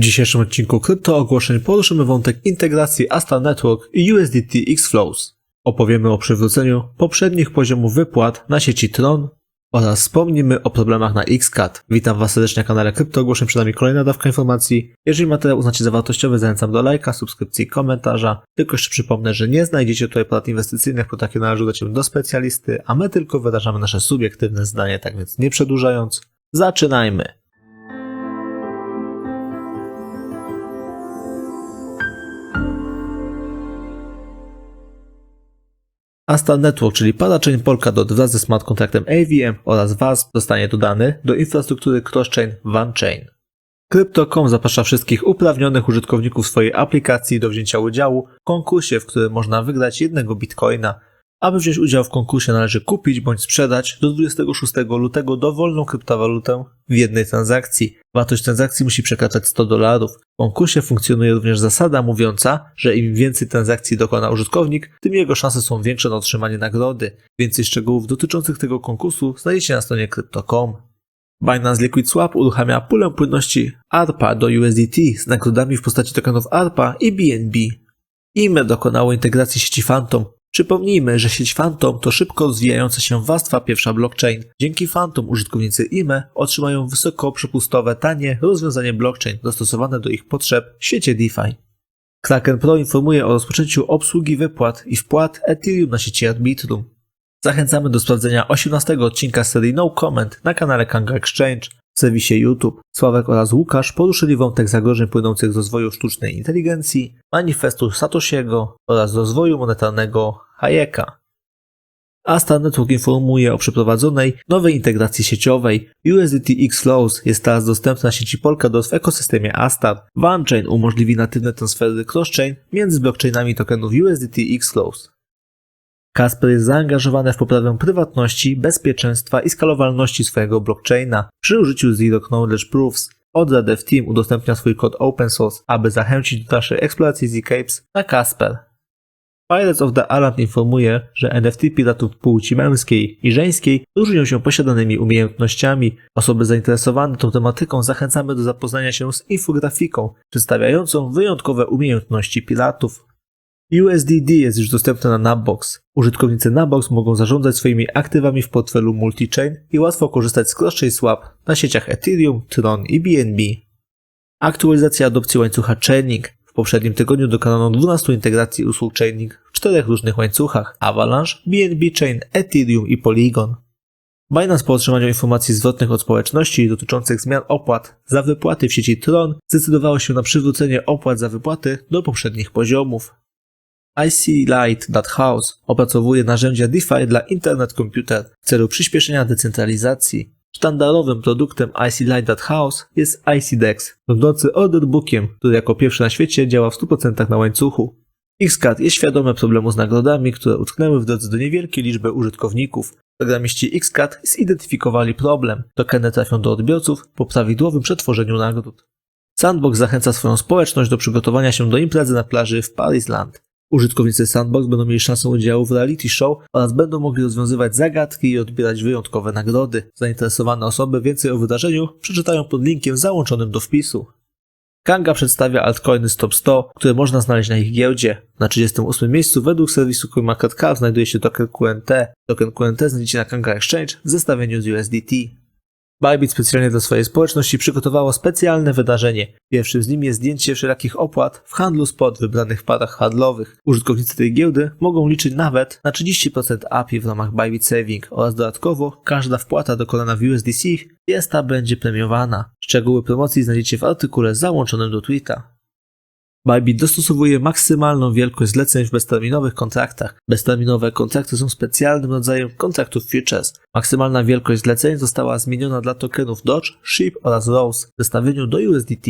W dzisiejszym odcinku krypto ogłoszeń poruszymy wątek integracji Astra Network i USDT X-Flows. Opowiemy o przywróceniu poprzednich poziomów wypłat na sieci Tron oraz wspomnimy o problemach na Xcat. Witam Was serdecznie na kanale Krypto Ogłoszeń, przed nami kolejna dawka informacji. Jeżeli materiał uznacie za wartościowy, zachęcam do lajka, subskrypcji, komentarza. Tylko jeszcze przypomnę, że nie znajdziecie tutaj porad inwestycyjnych, bo takie należy udać się do specjalisty, a my tylko wyrażamy nasze subiektywne zdanie, tak więc nie przedłużając, zaczynajmy! Asta Network, czyli parachain Polkadot wraz ze smart kontraktem AVM oraz WASP zostanie dodany do infrastruktury crosschain OneChain. Crypto.com zaprasza wszystkich uprawnionych użytkowników swojej aplikacji do wzięcia udziału w konkursie, w którym można wygrać jednego bitcoina. Aby wziąć udział w konkursie należy kupić bądź sprzedać do 26 lutego dowolną kryptowalutę w jednej transakcji. Wartość transakcji musi przekraczać 100 dolarów. W konkursie funkcjonuje również zasada mówiąca, że im więcej transakcji dokona użytkownik, tym jego szanse są większe na otrzymanie nagrody. Więcej szczegółów dotyczących tego konkursu znajdziecie na stronie crypto.com. Binance Liquid Swap uruchamia pulę płynności ARPA do USDT z nagrodami w postaci tokenów ARPA i BNB. IME dokonało integracji sieci Phantom. Przypomnijmy, że sieć Phantom to szybko rozwijająca się warstwa pierwsza blockchain. Dzięki Phantom użytkownicy IME otrzymają wysoko przepustowe, tanie rozwiązanie blockchain dostosowane do ich potrzeb w świecie DeFi. Kraken Pro informuje o rozpoczęciu obsługi wypłat i wpłat Ethereum na sieci Arbitrum. Zachęcamy do sprawdzenia 18 odcinka serii No Comment na kanale Kanga Exchange serwisie YouTube. Sławek oraz Łukasz poruszyli wątek zagrożeń płynących z rozwoju sztucznej inteligencji, manifestu Satoshiego oraz rozwoju monetarnego Hayeka. Asta Network informuje o przeprowadzonej nowej integracji sieciowej. USDT X-Flows jest teraz dostępna na sieci Polkadot w ekosystemie Astar. OneChain umożliwi natywne transfery cross-chain między blockchainami tokenów USDT X-Flows. Kasper jest zaangażowany w poprawę prywatności, bezpieczeństwa i skalowalności swojego blockchaina przy użyciu Zero Knowledge Proofs. Odra Dev Team udostępnia swój kod open source, aby zachęcić do dalszej eksploracji Zcapes na Kasper. Pirates of the Island informuje, że NFT piratów płci męskiej i żeńskiej różnią się posiadanymi umiejętnościami. Osoby zainteresowane tą tematyką zachęcamy do zapoznania się z infografiką przedstawiającą wyjątkowe umiejętności piratów. USDD jest już dostępny na Nabbox. Użytkownicy Nabbox mogą zarządzać swoimi aktywami w portfelu multi-chain i łatwo korzystać z cross-chain na sieciach Ethereum, Tron i BNB. Aktualizacja adopcji łańcucha Chaining. W poprzednim tygodniu dokonano 12 integracji usług Chaining w czterech różnych łańcuchach Avalanche, BNB Chain, Ethereum i Polygon. Binance po otrzymaniu informacji zwrotnych od społeczności dotyczących zmian opłat za wypłaty w sieci Tron zdecydowało się na przywrócenie opłat za wypłaty do poprzednich poziomów. ICLight.House opracowuje narzędzia DeFi dla Internet Computer w celu przyspieszenia decentralizacji. Sztandarowym produktem ICLight.House jest ICDEX, będący order bookiem, który jako pierwszy na świecie działa w 100% na łańcuchu. Xcat jest świadomy problemu z nagrodami, które utknęły w drodze do niewielkiej liczby użytkowników. Programiści Xcat zidentyfikowali problem. Tokeny trafią do odbiorców po prawidłowym przetworzeniu nagród. Sandbox zachęca swoją społeczność do przygotowania się do imprezy na plaży w Parisland. Użytkownicy Sandbox będą mieli szansę udziału w reality show oraz będą mogli rozwiązywać zagadki i odbierać wyjątkowe nagrody. Zainteresowane osoby więcej o wydarzeniu przeczytają pod linkiem załączonym do wpisu. Kanga przedstawia altcoiny z top 100, które można znaleźć na ich giełdzie. Na 38 miejscu według serwisu CoinMarketCap znajduje się token QNT. Token QNT znajdziecie na Kanga Exchange w zestawieniu z USDT. Bybit specjalnie dla swojej społeczności przygotowało specjalne wydarzenie. Pierwszym z nim jest zdjęcie wszelakich opłat w handlu spot w wybranych parach handlowych. Użytkownicy tej giełdy mogą liczyć nawet na 30% API w ramach Bybit Saving oraz dodatkowo każda wpłata dokonana w USDC jest ta będzie premiowana. Szczegóły promocji znajdziecie w artykule załączonym do tweeta. Bybit dostosowuje maksymalną wielkość zleceń w bezterminowych kontraktach. Bezterminowe kontrakty są specjalnym rodzajem kontraktów futures. Maksymalna wielkość zleceń została zmieniona dla tokenów Dodge, SHIB oraz Rose w zestawieniu do USDT.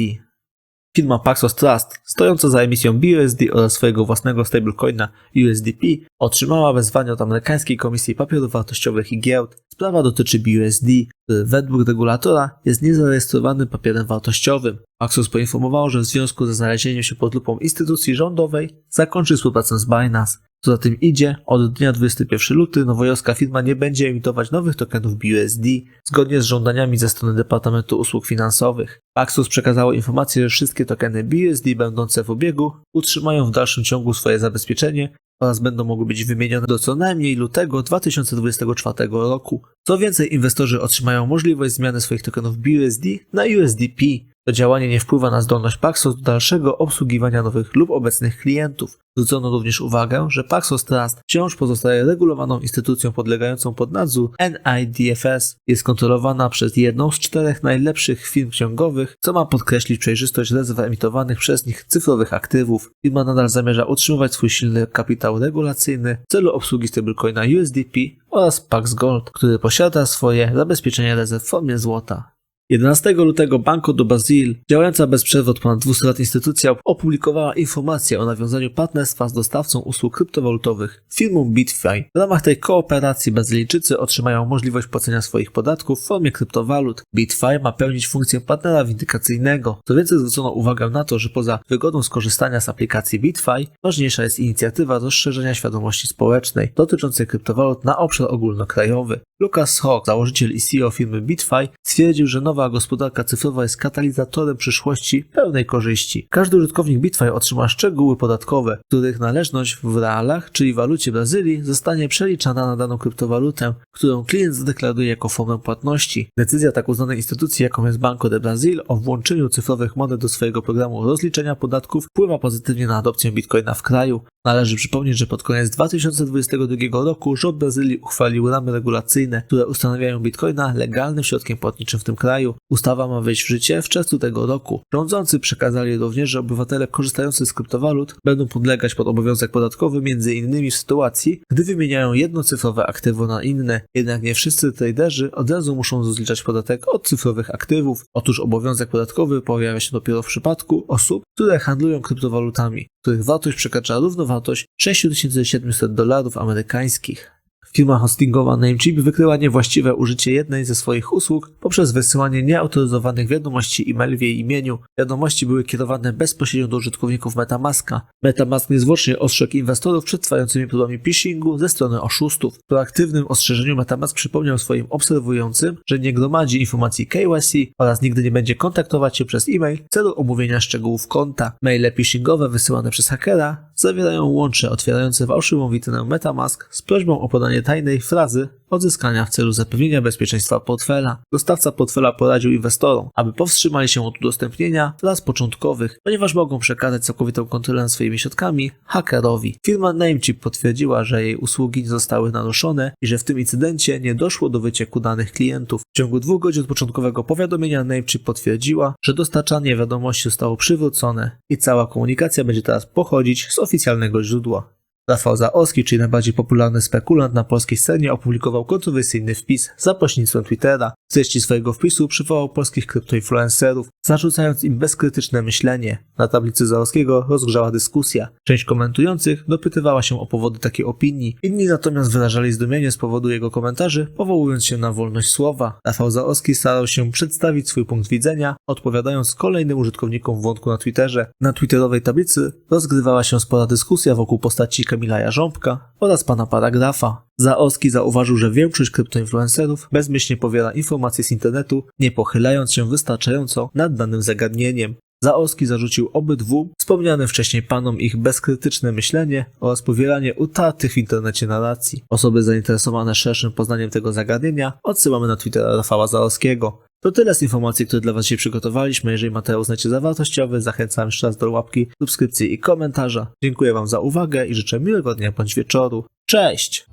Firma Paxos Trust, stojąca za emisją BUSD oraz swojego własnego stablecoina USDP, otrzymała wezwanie od amerykańskiej Komisji Papierów Wartościowych i Giełd. Sprawa dotyczy BUSD, który według regulatora jest niezarejestrowanym papierem wartościowym. Paxos poinformowało, że w związku ze znalezieniem się pod lupą instytucji rządowej zakończy współpracę z Binance. Co za tym idzie, od dnia 21 luty nowojorska firma nie będzie emitować nowych tokenów BUSD zgodnie z żądaniami ze strony Departamentu Usług Finansowych. Paxos przekazało informację, że wszystkie tokeny BUSD będące w obiegu utrzymają w dalszym ciągu swoje zabezpieczenie oraz będą mogły być wymienione do co najmniej lutego 2024 roku. Co więcej, inwestorzy otrzymają możliwość zmiany swoich tokenów BUSD na USDP. To działanie nie wpływa na zdolność Paxos do dalszego obsługiwania nowych lub obecnych klientów. Zwrócono również uwagę, że Paxos Trust wciąż pozostaje regulowaną instytucją podlegającą pod nadzór NIDFS. Jest kontrolowana przez jedną z czterech najlepszych firm księgowych, co ma podkreślić przejrzystość rezerw emitowanych przez nich cyfrowych aktywów. Firma nadal zamierza utrzymywać swój silny kapitał regulacyjny w celu obsługi stablecoina USDP oraz Pax Gold, który posiada swoje zabezpieczenie rezerw w formie złota. 11 lutego Banco do Brasil, działająca bez przerwy od ponad 200 lat instytucja, opublikowała informację o nawiązaniu partnerstwa z dostawcą usług kryptowalutowych, firmą BitFi. W ramach tej kooperacji Brazylijczycy otrzymają możliwość płacenia swoich podatków w formie kryptowalut. BitFi ma pełnić funkcję partnera windykacyjnego. Co więcej, zwrócono uwagę na to, że poza wygodą skorzystania z aplikacji BitFi, ważniejsza jest inicjatywa rozszerzenia świadomości społecznej dotyczącej kryptowalut na obszar ogólnokrajowy. Lucas Hock, założyciel i CEO firmy BitFi, stwierdził, że nowa gospodarka cyfrowa jest katalizatorem przyszłości pełnej korzyści. Każdy użytkownik BitFi otrzyma szczegóły podatkowe, których należność w realach, czyli walucie Brazylii, zostanie przeliczana na daną kryptowalutę, którą klient zadeklaruje jako formę płatności. Decyzja tak uznanej instytucji, jaką jest Banco de Brasil o włączeniu cyfrowych monet do swojego programu rozliczenia podatków wpływa pozytywnie na adopcję bitcoina w kraju. Należy przypomnieć, że pod koniec 2022 roku rząd Brazylii uchwalił ramy regulacyjne, które ustanawiają bitcoina legalnym środkiem płatniczym w tym kraju. Ustawa ma wejść w życie w czerwcu tego roku. Rządzący przekazali również, że obywatele korzystający z kryptowalut będą podlegać pod obowiązek podatkowy m.in. w sytuacji, gdy wymieniają jednocyfrowe aktywo na inne. Jednak nie wszyscy traderzy od razu muszą rozliczać podatek od cyfrowych aktywów. Otóż obowiązek podatkowy pojawia się dopiero w przypadku osób, które handlują kryptowalutami, których wartość przekracza równowartość 6700 dolarów amerykańskich. Firma hostingowa Namecheap wykryła niewłaściwe użycie jednej ze swoich usług poprzez wysyłanie nieautoryzowanych wiadomości e-mail w jej imieniu. Wiadomości były kierowane bezpośrednio do użytkowników Metamaska. Metamask niezwłocznie ostrzegł inwestorów przed trwającymi próbami phishingu ze strony oszustów. W proaktywnym ostrzeżeniu Metamask przypomniał swoim obserwującym, że nie gromadzi informacji KYC oraz nigdy nie będzie kontaktować się przez e-mail w celu omówienia szczegółów konta. Maile phishingowe wysyłane przez hakera zawierają łącze otwierające fałszywą witrynę Metamask z prośbą o podanie tajnej frazy odzyskania w celu zapewnienia bezpieczeństwa portfela. Dostawca portfela poradził inwestorom, aby powstrzymali się od udostępnienia fraz początkowych, ponieważ mogą przekazać całkowitą kontrolę swoimi środkami hakerowi. Firma Namecheap potwierdziła, że jej usługi nie zostały naruszone i że w tym incydencie nie doszło do wycieku danych klientów. W ciągu dwóch godzin od początkowego powiadomienia Namecheap potwierdziła, że dostarczanie wiadomości zostało przywrócone i cała komunikacja będzie teraz pochodzić z oficjalnego źródła. Rafał Zaorski, czyli najbardziej popularny spekulant na polskiej scenie, opublikował kontrowersyjny wpis za pośrednictwem Twittera. W treści swojego wpisu przywołał polskich kryptoinfluencerów, zarzucając im bezkrytyczne myślenie. Na tablicy Zaorskiego rozgrzała dyskusja. Część komentujących dopytywała się o powody takiej opinii, inni natomiast wyrażali zdumienie z powodu jego komentarzy, powołując się na wolność słowa. Rafał Zaorski starał się przedstawić swój punkt widzenia, odpowiadając kolejnym użytkownikom wątku na Twitterze. Na twitterowej tablicy rozgrywała się spora dyskusja wokół postaci Kamila Jarząbka oraz pana paragrafa. Zaorski zauważył, że większość kryptoinfluencerów bezmyślnie powiela informacje z internetu, nie pochylając się wystarczająco nad danym zagadnieniem. Zaorski zarzucił obydwu wspomnianym wcześniej panom ich bezkrytyczne myślenie oraz powielanie utartych w internecie narracji. Osoby zainteresowane szerszym poznaniem tego zagadnienia odsyłamy na Twittera Rafała Zaorskiego. To tyle z informacji, które dla Was dzisiaj przygotowaliśmy. Jeżeli materiał uznacie za wartościowy, zachęcam jeszcze raz do łapki, subskrypcji i komentarza. Dziękuję Wam za uwagę i życzę miłego dnia bądź wieczoru. Cześć!